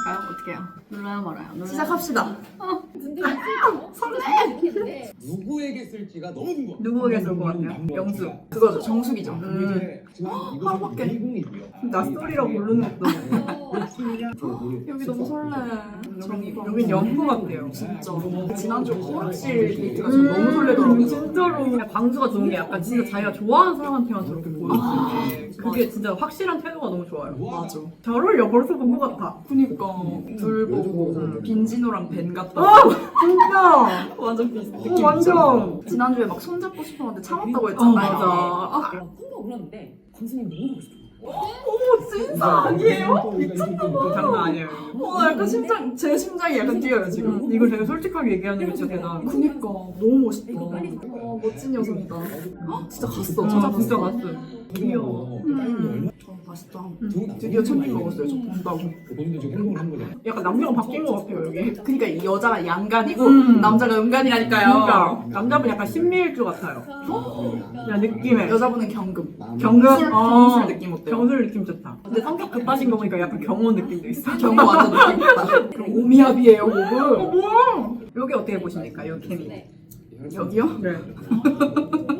시작할까요? 어떻게 해요? 눌러요 말아요? 눌러요? 시작합시다. 누구에게 쓸지가 너무 궁금해. 누구에게 쏠것 같아요? 영수. 그거죠. 정수기죠. 음. 하나밖에. 낯설이라 고르는 것도 여기 너무 설레. 여기, 여긴 연프 같아요. 진짜. 지난주 호락실 데이트가 저 너무 설레더라고요. 음, 진짜로 광수가 좋은 게 약간 진짜 자기가 좋아하는 사람한테만 저렇게 보여주는 게 그게 진짜 확실한 태도가 너무 좋아요. 맞아. 잘 어울려 벌써 본 것 같아. 그니까 둘 보고 빈진호랑 벤 같다. 진짜. 완전 비슷. 오, 완전. 지난주에 막 손잡고 싶었는데 참았다고 어 했잖아요. 맞아. 아, 콩가 울었는데 광수님 너무 보고 싶어. 오 진짜 아니에요? 이거 장난 아니에요. 와 약간 심장 제 심장이 약간 뛰어요 지금. 음, 이걸 되게 솔직하게 얘기하는 게 진짜 대단한 거. 그니까 너무 멋있다. 와 멋진 여성이다. 헉, 진짜 갔어. 저 찾아봤어. 진짜 봤어요. 귀여워. 음. 저 맛있다. 음. 드디어 천일 먹었어요. 저 본다고. 본인도 지금 행동을 한 거잖아. 약간 남녀가 바뀐 것 같아요 여기. 그러니까 이 여자가 양간이고 음. 남자가 음간이라니까요. 그러니까 남자분 약간 신미일주 같아요. 그냥 느낌에 여자분은 경금. 경금 경술, 어, 경술 느낌 어때요? 경술 느낌 좋다. 근데 성격 급하신 거 보니까 약간 경호 느낌도 있어. 경금 완전 느낌 있다. 그럼 오미압이에요, 곡은. 뭐야? 여기 어떻게 보십니까? 여기 케미. 여기요? 네.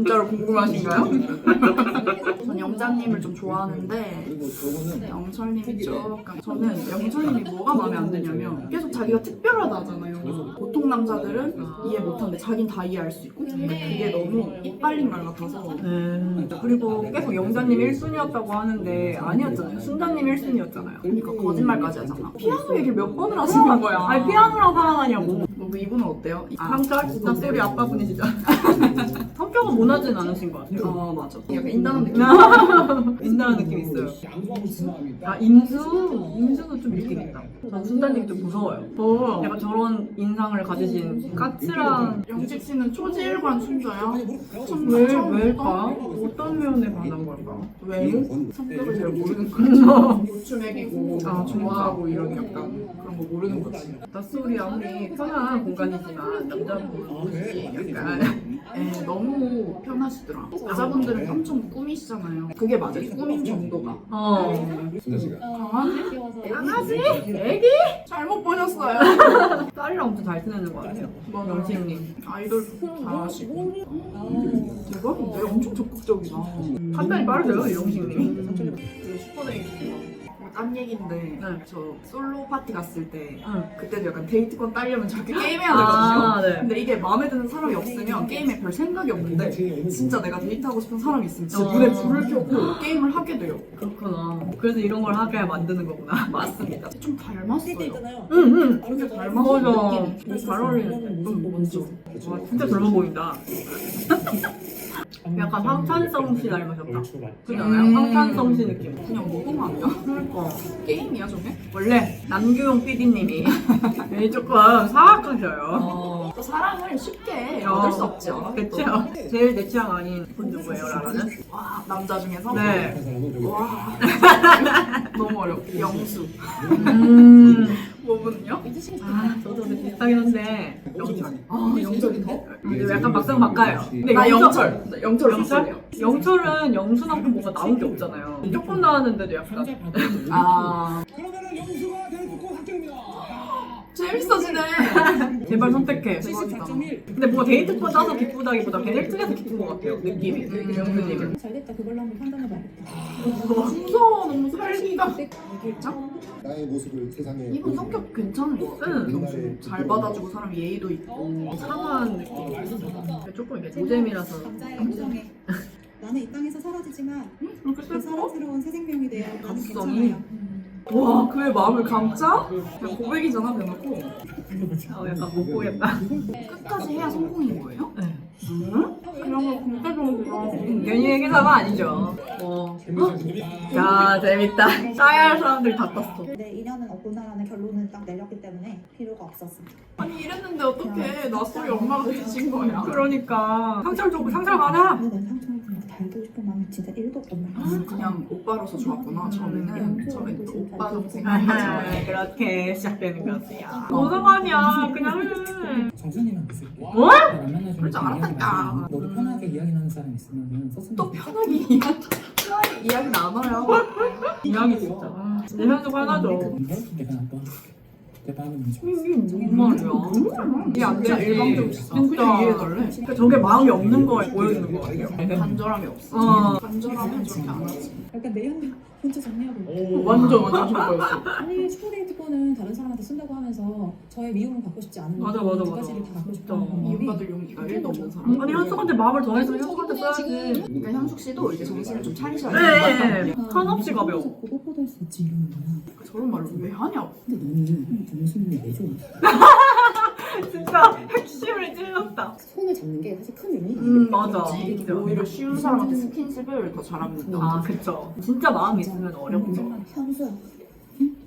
진짜로 궁금하신가요? 전 영자님을 좀 좋아하는데 저거는 영철님이 조금 저는 영철님이 뭐가 마음에 안 드냐면 계속 자기가 특별하다 하잖아요 보통 남자들은 이해 못하는데 자긴 다 이해할 수 있고 근데 그게 너무 이빨린 말 같아서 음, 그리고 계속 영자님 1순위였다고 하는데 아니었잖아요. 순자님 1순위였잖아요. 그러니까 거짓말까지 하잖아 피아노 얘기를 몇 번을 하시는 거야 아니 피아노랑 사랑하냐고. 뭐 이분은 어때요? 아, 성격? 진짜 소리 아빠분이시죠? 성격은 모나진 않으신 것 같아요. 어 맞아 약간 인다는 느낌 인다는 느낌 있어요. 마음이 아 임수? 임수도 좀 느낌 있다. 전 순자님 좀 무서워요. 어. 약간 저런 인상을 가지신 까칠한 영식 씨는 초지일관 순자야? 왜, 왜일까? 어떤 면에 반한 걸까? 외모? 성격을 잘 모르는 거지 고추맥이고 아, 좋아하고 이런 약간 그런 거 모르는 거지 낯소리 아무리 편한 공간이지만 남자분이 약간 에 너무 편하시더라 여자분들은 엄청 꾸미시잖아요. 그게 맞아요 꾸민 정도가. 어. 순자 씨가. 강아지? 강아지? 애기? 잘못 보셨어요. 딸이랑 엄청 잘 지내는 것 같아요. 맞아요. 영식님. 아이돌 다 하시고 대박인데? 엄청 적극적이다. 판단이 빠르세요 영식님. 슈퍼데이 딴 얘기인데 네. 저 솔로 파티 갔을 때 응. 그때도 약간 데이트권 따려면 저렇게 게임해야 되거든요. 아, 네. 근데 이게 마음에 드는 사람이 없으면 게임에 별 생각이 없는데 진짜 내가 데이트하고 싶은 사람이 있으면 진짜 어. 눈에 불을 켜고 게임을 하게 돼요. 그렇구나. 그래서 이런 걸 하게 만드는 거구나. 맞습니다. 좀 닮았어요. 응응. 되게 닮았어요. 맞아 느낌이. 잘 어울리는데. 응 먼저 와 진짜 젊어 보인다 약간 황찬성 씨 닮으셨다 그지 않아요? 음. 황찬성 씨 느낌 그냥 모공 아니야? 그러니까 게임이야 저게? 원래 남규용 PD님이 조금 사악하셔요 어, 또 사랑을 쉽게 어. 얻을 수? 내 취향 제일 내 취향 아닌 분 누구예요 라라는? 와 남자 중에서? 네 와 너무 어려워 영수 음. 뭐군요? 아 저도 근데 비슷하긴 한데? 영철 아 영철이 더? 근데 약간 막상 막가요. 근데 나 영철. 나 영철 영철? 봤어요? 영철은 영수만큼 뭐가 나온 게 없잖아요. 조금 나왔는데도 약간. 아. 그러면은 영수가 합격입니다. 재밌어지네. 제발 선택해. 대박이다. 근데 뭔가 데이트권 따서 기쁘다기보다 그냥 1등에서 기쁜 것 같아요 느낌이. 영수님은 잘 됐다. 그걸로 한번 판단해봐야겠다. 무서워. 너무 살기가. 진짜? 나의 모습을 세상에 이분 성격 괜찮은 것 같아 응. 영수 잘 받아주고 사람 예의도 있고. 상한 느낌 조금 이게 노잼이라서. 나는 이 땅에서 사라지지만 이렇게 그 슬퍼? 사랑스러운 새 생명이 되어 나는. 괜찮아요. 와 그의 마음을 감자? 그냥 고백이잖아 대놓고. 어, 약간 못 보겠다. 끝까지 해야 성공인 거예요? 네. 응? 그런 거 진짜 좋은구나 괜히 얘기사가 아니죠. 어. 야 재밌다. 따야 할 사람들 다 떴어. 내 인연은 없구나라는 결론은 딱 내렸기 때문에 필요가 없었습니다. 아니 이랬는데 어떻게 낯설이 엄마가 되신 거야. 그러니까. 상처를 주고 상처를 받아. 나는 상처 되고 싶은 마음이 진짜 1도 없단 말이야. 음, 그냥 오빠로서 좋았구나. 처음에는 처음에 또 오빠 하지만 그렇게 시작되는 것이야. 무슨 말이야? 그냥 해. 정순이만 있을게. 뭐? 그럴 줄 알았다니까. 너도 편하게 이야기 나는 사람 있으면 썼으면 또 편하게 이야기 편하게 이야기 나눠요. 이야기 진짜. 내 현숙 하나죠. 내가 한번 대박이면 좀 이게 무슨 말이야? 이게 안 되지. 일방적이야. 진짜. 이해해달래. 그러니까 저게 마음이 없는 걸 보여주는 거 같아요. 간절함이 없어. 어. 간절함은 저렇게 안 하지. 약간 내연 혼자 정리하고 오, 완전 완전 저거였어. 아니 슈퍼데이트 거는 다른 사람한테 쓴다고 하면서 저의 미움을 받고 싶지 않은 맞아, 맞아, 두 맞아. 가지를 다 갖고 진짜. 싶다는 방법이 이웃받을 용기가 1도 없는 사람. 아니 현숙한테 마음을 전했으면 현숙한테 써야지. 그러니까 현숙 씨도 이제 정신을 좀 차리셔야 네. 돼. 한없이 가벼워. 보고보도 할수 있지 이러는 거야 저런 말을 왜 하냐고. 근데 너는 정순이 왜 좋아? 진짜 핵심을 찔렀다. 손을 잡는 게 사실 큰 의미가 음 맞아. 오히려 쉬운 사람한테 스킨십을 더 잘하는 아 남자. 그쵸. 진짜 마음이 있으면 어렵죠. 현수야,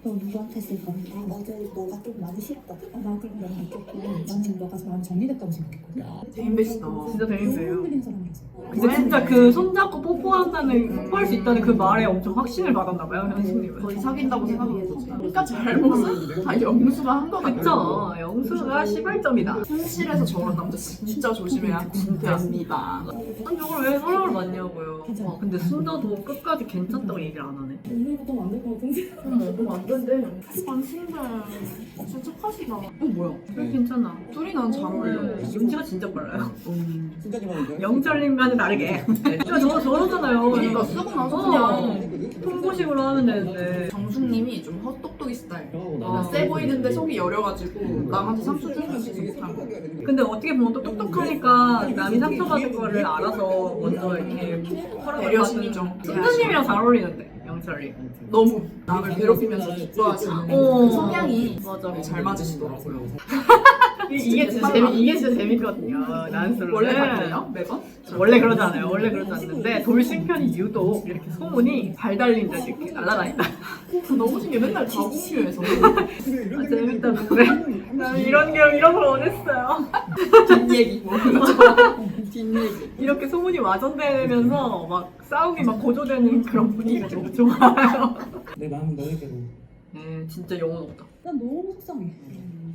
너 누구한테 쓸 거야? 아, 어제 너가 좀 많이 싫다. 아, 나 그런 거랑 바뀌었고 나는 너가 마음이 정리됐다고 생각했거든 대인배시다. 진짜. 흔들린 사람이라서 근데 진짜 그 손잡고 뽀뽀한다는 뽀뽀할 수 있다는 그 말에 엄청 확신을 받았나 봐요 현숙님은. 거의 사귄다고 생각한 거지. 그러니까 잘못은 다 영수가 한 거다. 그쵸. 영수가 시발점이다. 현실에서 저런 남자 진짜 조심해야 됩니다. 아니 저걸 왜 사랑을 받냐고요. 아, 근데 순자도 끝까지 괜찮다고 얘기를 안 하네. 오늘부터 안될 것 같은데 안안 신데. 진짜 착하시다. 어, 뭐야? 그래 괜찮아. 둘이 난 잘 어울려. 눈치가 진짜 빨라요. 음. 영철님과는 다르게. 그러니까 저 저러잖아요. 그러니까 쓰고 나서 어, 그냥 통보식으로 하면 되는데. 정숙님이 좀 헛똑똑이 스타일. 어. 세 보이는데 속이 여려가지고 남한테 상처 주는 거 못한 거. 근데 어떻게 보면 또 똑똑하니까 남이 상처 받은 거를 알아서 먼저 이렇게 허락을 배려심이죠. 받는. 선생님이랑 잘 어울리는데 영철이. 너무 남을 괴롭히면서 기뻐하시는 어. 그 성향이 맞아. 잘 맞으시더라고요. 이게 진짜 재미 이게 진짜 재밌거든요. 난스로 원래 같아요? 매번? 원래 그러지 않아요. 원래 그러지 않는데 돌싱편이 유독 이렇게 소문이 발 달린 듯 이렇게 날아다닌다. 너무 신기해. 맨날 다공유해서. 아, 재밌다 그래. 난 이런 게 이런 걸 원했어요. 뒷 얘기. 뭐 뒷얘기. 이렇게 소문이 와전되면서 막 싸움이 막 고조되는 그런 분위기가 너무 좋아요. 내 마음은 너에게로. 네, 진짜 영혼 없다. 난 너무 속상해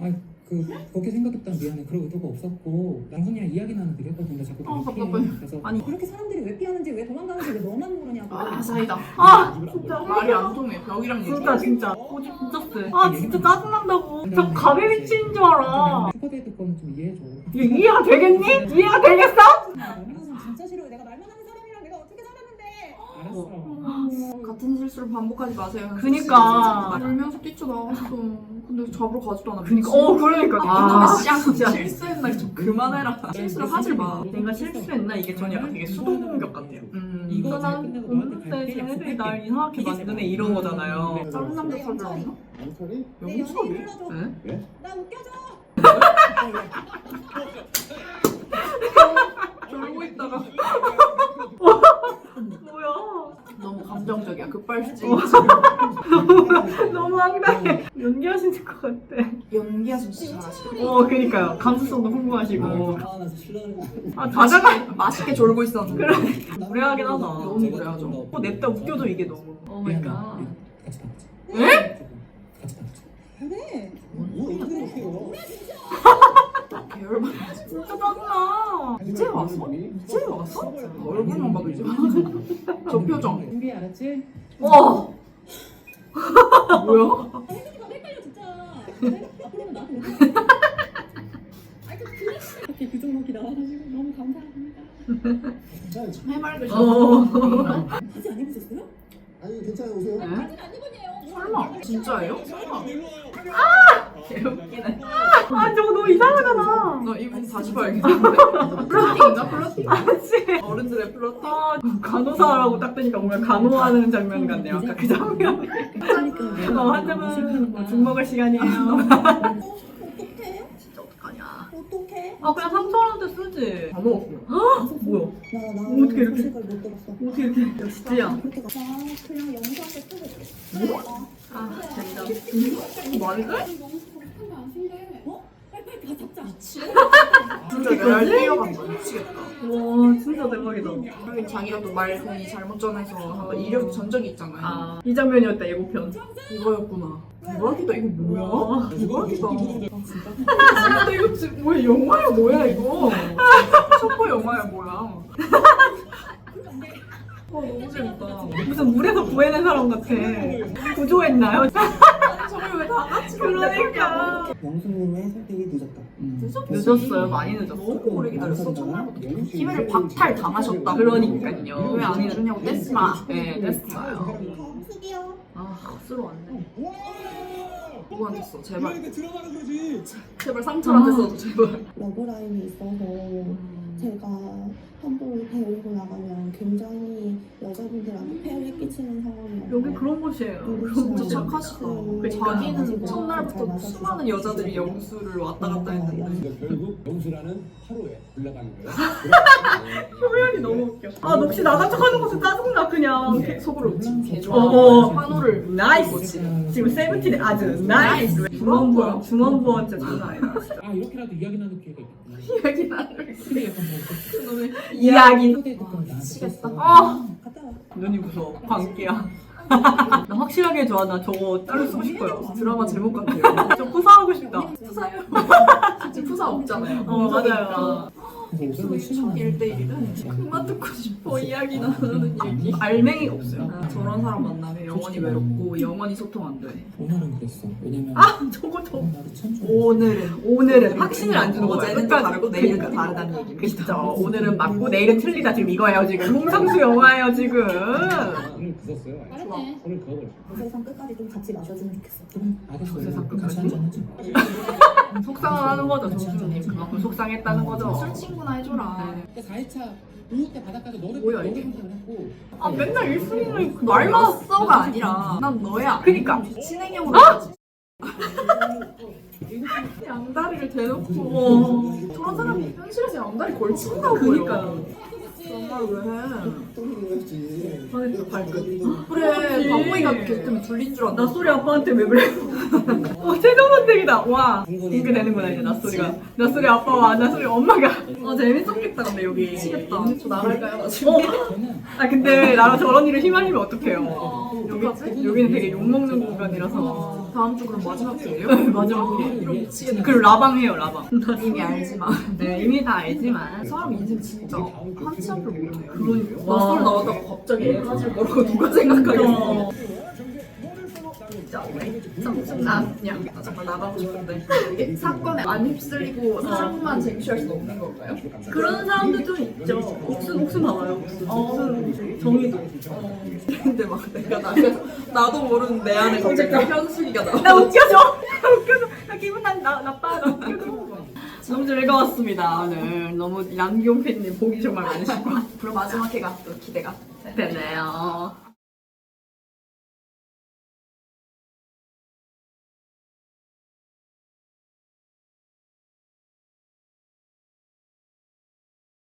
아 그 그렇게 생각했다면 미안해. 그럴 의도가 없었고 정순이랑 이야기 나는 드렸거든. 근데 자꾸 어, 그렇게 답답해. 그래서 아니 그렇게 사람들이 왜 피하는지 왜 도망가는지 왜 너만 모르냐고 아, 사이다. 아 진짜 말이 안 통해. 벽이랑 얘기. 진짜 진짜 고집 진짜 세. 아 진짜 짜증난다고. 저 가베 미친인 줄 알아. 슈퍼데이트 거는 좀 이해해줘. 이해가 되겠니? 이해가 되겠어? 너는 진짜 싫어 내가 말만 하는 사람이랑 내가 어떻게 살았는데 알았어. 같은 실수를 반복하지 마세요. 그니까. 울면서 뛰쳐 나왔어. 근데 잡으러 가지도 않아. 그니까 어 그러니까. 아, 아 씨, 진짜. 실수했나 좀 그만해라. 실수를 하지 마. 내가 실수했나 이게 전 약간 되게 수동 공격 같아요. 음, 이거 그러니까 난 없는데. 쟤네들이 날 이상하게 만드네 이런 거잖아요. 다른 남자 찾으러 왔나? 영철이? 내 연예인 영철이? 불러줘 네? 나 웃겨줘 졸고 있다가 뭐야? 너무 감정적이야. 급발진. 너무 황당해. 연기하시는 것 같아. 연기하시면 진짜 잘하시고. 어, 그니까요. 감수성도 풍부하시고. 아, 나 거. 아, 다자가 맛있게 졸고 있었는데. 그래. 무례하긴 하다. 너무 무례하죠. 어, 냅다 웃겨줘, 이게 너무. 오 마이 갓. 같이. 에? 같이 다 같이. 그래 뭐 어떻게 이렇게 해요? 계 열받 진짜 짜증나. 이제 왔어? 이제 왔어? 얼굴만 봐도 이제 왔어. 저 표정. 준비해 알았지? 어! 뭐야? 혜민이가 헷갈려 진짜 앞으로는 나한테 못해 아이 그 그래 이렇게 그 종목이 나와가지고 너무 감사합니다 괜찮아요. 해맑으셔. 어. 바지 안 입으셨어요? 아니 괜찮아요. 오세요. 네? 바지는 안 입으세요 설마? 진짜예요? 설마? 개웃기네. 아, 저거 너무 이상하잖아. 나 이분 다시 봐야겠는데? 플러팅인가? 플러팅? 그치? 어른들의 플러팅? 아, 간호사라고 딱 뜨니까 뭔가 간호하는 장면 같네요. 아까 그 장면이. 어, 환자분 뭐죽 먹을 시간이에요. 어떡해? 진짜 어떡하냐. 어떡해? 아, 그냥 상처한테 쓰지. 다 먹었고. 뭐야? 나, 나 어떻게 이렇게- 소식을 못 들었어. 어떻게 이렇게. 역시 찌야. 그렇게 가. 나 그냥 영수한테 쓰고 그래. 어. 아, 진짜. 이거 말이 돼? 어? 진짜 레알 뛰어간다. 미치겠다. 와 진짜 대박이다. 그리고 자기가 또말 괜히 잘못 전해서 한번 이력 전 적이 있잖아요. 아, 이 장면이었다 예고편. 이거였구나. 대박이다 이거 뭐야? 와. 대박이다. 근데 이거 지금 뭐야 영화야 뭐야 이거? 첩보 영화야 뭐야? 와 너무 재밌다. 무슨 물에서 구해낸 사람 같아. 구조했나요? 저걸 왜 다 같이 그러니까. 영수님의 선택이 늦었다. 늦었어요. 많이 늦었어. 너무 오래 기다렸어. 첫날부터 기회를 박탈 당하셨다. 그러니까요. 왜 안 해주냐고 뗐으마. 네, 됐어요. 드디어 아, 왔네. 누구한테 써? 제발. 이렇게 들어가는 거지. 제발 상철한테 써도 제발. 러브라인이 있어서 제가 한번 배우고 나가면 굉장히 여자분들한테 폐를 끼치는 상황이었고 여기 그런 곳이에요. 진짜. 착하시다. 그러니까. 자기는 첫날부터 수많은 여자들이 영수를 왔다 갔다 했는데. 근데 결국 영수라는 하루에 올라가는 거야. 표현이 너무 웃겨. 아, 너 혹시 나간 척하는 것도 짜증나 그냥. 속으로 개 어. 어. 환호를 나이스. 지금 세븐틴 아주 나이스. 중원부 중원부 진짜 장난 아니다. 아 이렇게라도 이야기 나눌 기회가 있겠구나 이야기 나를. 근데 약간 뭐 이야기. 아, 와. 눈이 무서워. 광기야. 나 확실하게 좋아. 나 저거 따로 쓰고 싶어요. 드라마 제목 같아요. 저 푸사하고 싶다. 푸사요. 진짜 푸사 없잖아요. 어, 맞아요. 첫 쉬는 1대1은 그만 듣고 싶어 이야기 나누는 얘기 알맹이가 없어요. 저런 사람 만나면 영원히 외롭고 영원히 소통 안 돼. 오늘은 그랬어 왜냐면 아, 저거 저. 나를 참 좋아해 오늘은 오늘은 확신을 안 주는 거야. 어제는 또 다르고 내일은 또 다르다는 얘기. 그죠. 오늘은 맞고 내일은 틀리다 지금 이거예요 지금. 홍상수 영화예요 지금. 굳었어요. 아예. 잘했네. 오늘 그어버려. 세상 끝까지 좀 같이 마셔주면 좋겠어. 그래 알겠어 세상 같이 끝까지? 한잔 하자 속상을 하는 거죠 정수님. 그만큼 속상했다는 거죠. 술 친구나 해줘라. 네. 4일차 우유 때 바닷가에서 너를 뭐야, 너를 이게? 선택을 했고 아 맨날 1순위를 말만 써가 아니라 난 너야. 그니까. 친행형으로 하지. 양다리를 대놓고 저런 사람이 현실에서 양다리 걸친다고요. 그니까요. 말을 왜 해야지. 하늘에서 발끝. 그래 바보이가 걔 때문에 둘린 줄 알았나? 나 소리 아빠한테 왜 그래? 와 최종 선택이다. 와 이렇게 되는구나 이제 나 소리가. 나 소리 아빠와 나 소리 엄마가. 어 재밌었겠다 근데 여기. 미치겠다. 저 나갈까요? 어. 아 근데 나랑 저런 일을 휘말리면 어떡해요. 여기 어떡하지? 여기는 되게 욕 먹는 공간이라서. 다음 주 그럼 마지막 기회예요? 마지막 미치겠네. 그리고 라방 해요 라방. 이미 알지만 네 이미 다 알지만. 사람 인생 진짜 한치 앞을 모르네요. 그러니까. 낯설 나왔다가 갑자기 애 가질 거라고 누가 생각하겠어. 진짜 짜증나. 그냥. 나 정말 나가고 싶은데 이게 사건에 안 휩쓸리고 사람만 쟁취할 수 없는 건가요? 그런 사람들 좀 있죠. 옥순 옥순 봐봐요. 옥순. 옥순 정의도. 근데 막 내가 나가서 나도 모르는 내 안에 갑자기 현숙이가 나와. 나 웃겨줘. 나 웃겨줘. 나 기분 나, 나 나빠. 나 웃겨줘. 너무 즐거웠습니다 오늘. 너무 남경팬님 보기 정말 많으시고 그럼 마지막 회가 또 기대가 되네요.